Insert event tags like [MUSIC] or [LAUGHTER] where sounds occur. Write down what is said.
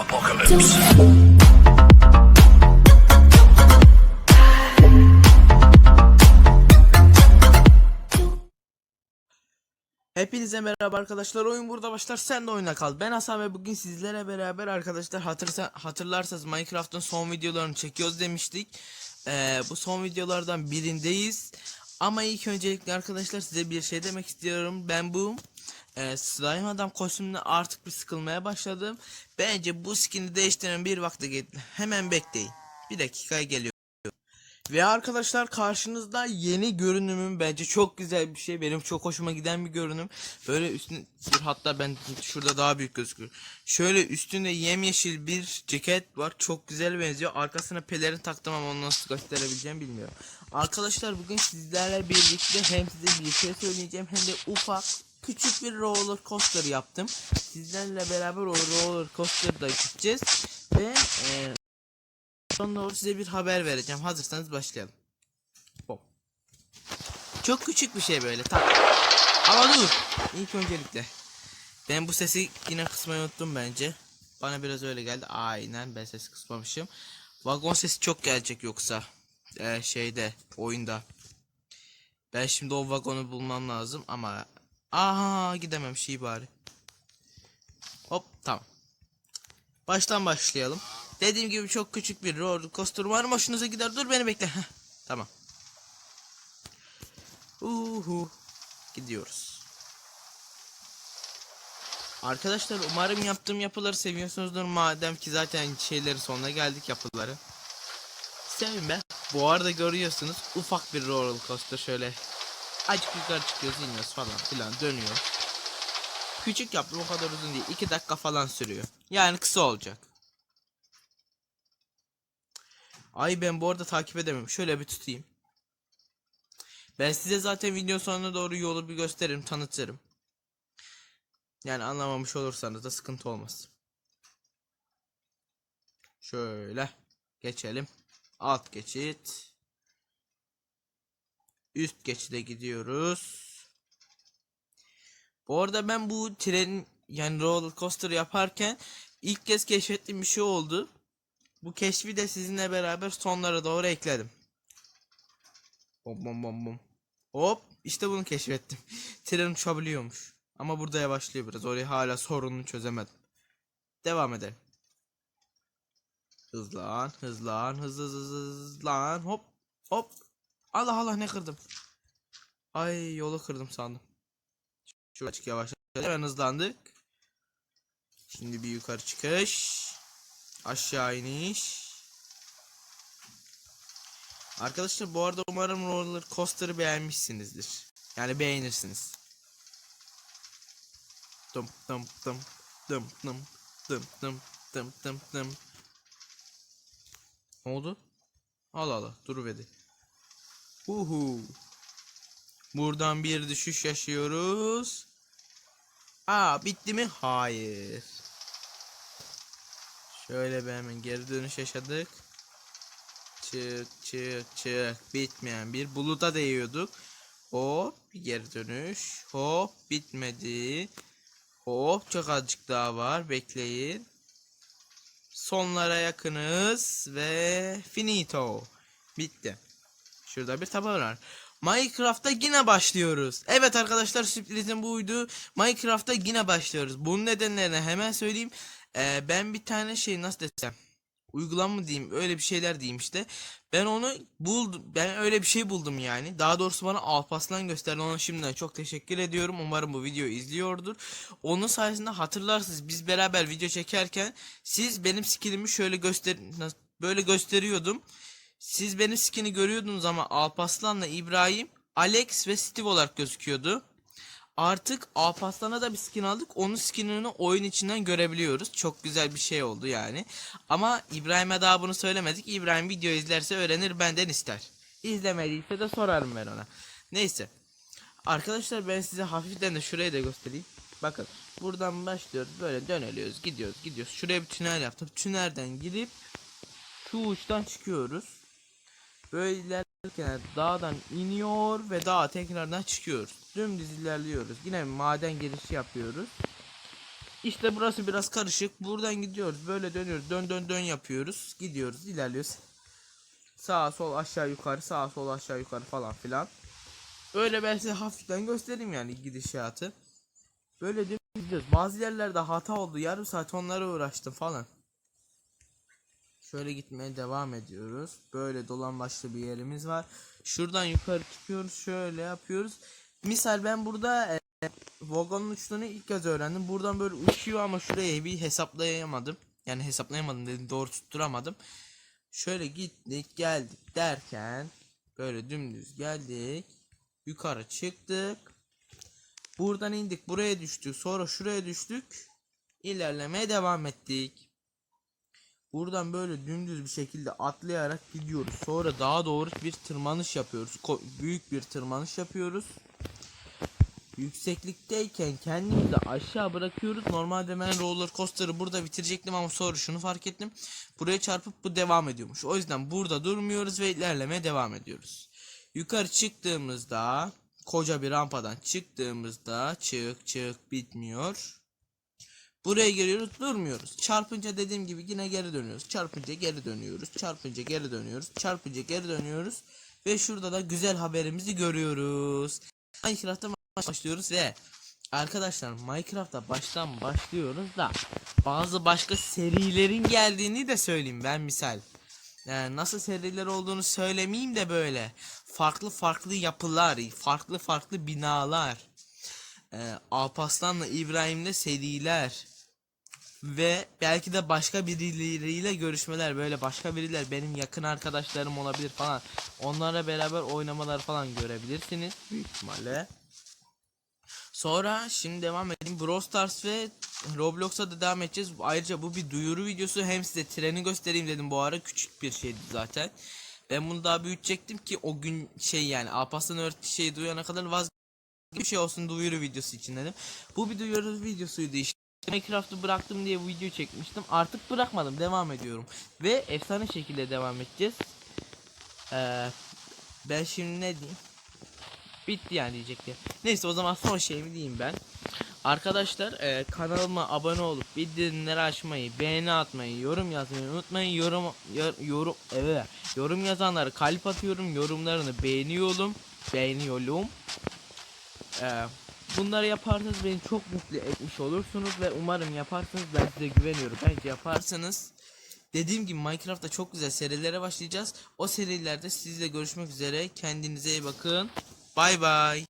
Apocalypse. Hepinize merhaba arkadaşlar. Oyun burada başlar. Sen de oyuna kal. Ben Hasan ve bugün sizlere beraber arkadaşlar hatırsa, hatırlarsanız Minecraft'ın son videolarını çekiyoruz demiştik. Ee, bu son videolardan birindeyiz. Ama ilk öncelikle arkadaşlar size bir şey demek istiyorum. Ben bu e, slime adam kostümüne artık bir sıkılmaya başladım. Bence bu skin'i değiştiren bir vakti geldi. Hemen bekleyin. Bir dakikaya geliyor. Ve arkadaşlar karşınızda yeni görünümüm bence çok güzel bir şey. Benim çok hoşuma giden bir görünüm. Böyle üstüne dur hatta ben şurada daha büyük gözüküyor. Şöyle üstünde yemyeşil bir ceket var. Çok güzel benziyor. Arkasına pelerin taktım ama onu nasıl gösterebileceğim bilmiyorum. Arkadaşlar bugün sizlerle birlikte hem size bir şey söyleyeceğim hem de ufak küçük bir roller coaster yaptım. Sizlerle beraber o roller coaster'da gideceğiz. Ve e, Son size bir haber vereceğim. Hazırsanız başlayalım. Hop. Çok küçük bir şey böyle. Tak. Ama dur. İlk öncelikle. Ben bu sesi yine kısmayı unuttum bence. Bana biraz öyle geldi. Aynen ben ses kısmamışım. Vagon sesi çok gelecek yoksa. Ee, şeyde oyunda. Ben şimdi o vagonu bulmam lazım ama. Aha gidemem şey bari. Hop tamam. Baştan başlayalım. Dediğim gibi çok küçük bir roller coaster. Umarım hoşunuza gider. Dur beni bekle. Heh, tamam. Uhu. Gidiyoruz. Arkadaşlar umarım yaptığım yapıları seviyorsunuzdur. Madem ki zaten şeylerin sonuna geldik yapıları. Sevin. Bu arada görüyorsunuz ufak bir roller coaster şöyle. Acık yukarı çıkıyoruz iniyoruz falan filan dönüyor. Küçük yaptım o kadar uzun değil. 2 dakika falan sürüyor. Yani kısa olacak. Ay ben bu arada takip edemem. Şöyle bir tutayım. Ben size zaten video sonuna doğru yolu bir gösteririm, tanıtırım. Yani anlamamış olursanız da sıkıntı olmaz. Şöyle geçelim. Alt geçit. Üst geçide gidiyoruz. Bu arada ben bu tren yani roller coaster yaparken ilk kez keşfettiğim bir şey oldu. Bu keşfi de sizinle beraber sonlara doğru ekledim. Bom bom bom bom. Hop işte bunu keşfettim. [LAUGHS] Tren uçabiliyormuş. Ama burada yavaşlıyor biraz. Orayı hala sorununu çözemedim. Devam edelim. Hızlan, hızlan, hız hız hız hızlan. Hop, hop. Allah Allah ne kırdım. Ay yolu kırdım sandım. Şu açık yavaş. Hemen hızlandık. Şimdi bir yukarı çıkış. Aşağı iniş. Arkadaşlar bu arada umarım roller coaster'ı beğenmişsinizdir. Yani beğenirsiniz. Dım dım dım dım dım dım dım dım dım dım. Ne oldu? Allah Allah duruvedi. Uhu. Buradan bir düşüş yaşıyoruz. Aa bitti mi? Hayır. Şöyle bir hemen geri dönüş yaşadık. Çık çık çık bitmeyen bir buluta değiyorduk. Hop bir geri dönüş. Hop bitmedi. Hop çok azıcık daha var bekleyin. Sonlara yakınız ve finito. Bitti. Şurada bir tabela var. Minecraft'ta yine başlıyoruz. Evet arkadaşlar sürprizim buydu. Minecraft'ta yine başlıyoruz. Bunun nedenlerini hemen söyleyeyim. Ee, ben bir tane şey nasıl desem uygulama mı diyeyim öyle bir şeyler diyeyim işte. Ben onu buldum. Ben öyle bir şey buldum yani. Daha doğrusu bana Alpaslan gösterdi. Ona şimdiden çok teşekkür ediyorum. Umarım bu videoyu izliyordur. Onun sayesinde hatırlarsınız biz beraber video çekerken siz benim skillimi şöyle göster böyle gösteriyordum. Siz benim skin'i görüyordunuz ama Alpaslan'la İbrahim, Alex ve Steve olarak gözüküyordu. Artık Alparslan'a da bir skin aldık. Onun skinini oyun içinden görebiliyoruz. Çok güzel bir şey oldu yani. Ama İbrahim'e daha bunu söylemedik. İbrahim video izlerse öğrenir benden ister. İzlemediyse de sorarım ben ona. Neyse. Arkadaşlar ben size hafiften de şurayı da göstereyim. Bakın buradan başlıyoruz böyle döneliyoruz gidiyoruz gidiyoruz. Şuraya bir tünel yaptım. Tünelden girip şu uçtan çıkıyoruz. Böyle ilerlerken dağdan iniyor ve dağa tekrardan çıkıyoruz. Dümdüz ilerliyoruz. Yine maden girişi yapıyoruz. İşte burası biraz karışık. Buradan gidiyoruz. Böyle dönüyoruz. Dön dön dön yapıyoruz. Gidiyoruz, ilerliyoruz. Sağa sol aşağı yukarı, sağa sol aşağı yukarı falan filan. Öyle ben size hafiften göstereyim yani gidişatı. Böyle gidiyoruz. Bazı yerlerde hata oldu. Yarım saat onlara uğraştım falan. Şöyle gitmeye devam ediyoruz. Böyle dolan başlı bir yerimiz var. Şuradan yukarı çıkıyoruz. Şöyle yapıyoruz. Misal ben burada e, vagonun uçtuğunu ilk kez öğrendim. Buradan böyle uçuyor ama şuraya bir hesaplayamadım. Yani hesaplayamadım dedim doğru tutturamadım. Şöyle gittik geldik derken böyle dümdüz geldik. Yukarı çıktık. Buradan indik buraya düştük. Sonra şuraya düştük. İlerlemeye devam ettik. Buradan böyle dümdüz bir şekilde atlayarak gidiyoruz. Sonra daha doğru bir tırmanış yapıyoruz. Ko- büyük bir tırmanış yapıyoruz. Yükseklikteyken kendimizi aşağı bırakıyoruz. Normalde ben roller coaster'ı burada bitirecektim ama sonra şunu fark ettim. Buraya çarpıp bu devam ediyormuş. O yüzden burada durmuyoruz ve ilerlemeye devam ediyoruz. Yukarı çıktığımızda koca bir rampadan çıktığımızda çık çık bitmiyor. Buraya geliyoruz durmuyoruz. Çarpınca dediğim gibi yine geri dönüyoruz. Çarpınca geri dönüyoruz. Çarpınca geri dönüyoruz. Çarpınca geri dönüyoruz. Ve şurada da güzel haberimizi görüyoruz. Minecraft'ta başlıyoruz ve arkadaşlar Minecraft'ta baştan başlıyoruz da bazı başka serilerin geldiğini de söyleyeyim ben misal. Yani nasıl seriler olduğunu söylemeyeyim de böyle farklı farklı yapılar, farklı farklı binalar, e, Alparslan'la İbrahim'le seriler ve belki de başka birileriyle görüşmeler böyle başka biriler benim yakın arkadaşlarım olabilir falan onlarla beraber oynamalar falan görebilirsiniz büyük ihtimalle. Sonra şimdi devam edeyim. Brawl Stars ve Roblox'a da devam edeceğiz. Ayrıca bu bir duyuru videosu. Hem size treni göstereyim dedim bu ara. Küçük bir şeydi zaten. Ben bunu daha büyütecektim ki o gün şey yani Alparslan öğrettiği şeyi duyana kadar vaz bir şey olsun duyuru videosu için dedim. Bu bir duyuru videosuydu işte. Minecraft'ı bıraktım diye video çekmiştim. Artık bırakmadım. Devam ediyorum. Ve efsane şekilde devam edeceğiz. Ee, ben şimdi ne diyeyim? Bitti yani diyecektim. Neyse o zaman son şeyimi diyeyim ben. Arkadaşlar e, kanalıma abone olup bildirimleri açmayı, beğeni atmayı, yorum yazmayı unutmayın. Yorum yor- yorum evet. Yorum yazanları kalp atıyorum. Yorumlarını beğeniyorum. Beğeniyorum. E, bunları yaparsanız beni çok mutlu etmiş olursunuz ve umarım yaparsınız. Ben size güveniyorum. Bence yaparsınız. Dediğim gibi Minecraft'ta çok güzel serilere başlayacağız. O serilerde sizle görüşmek üzere. Kendinize iyi bakın. Bay bay.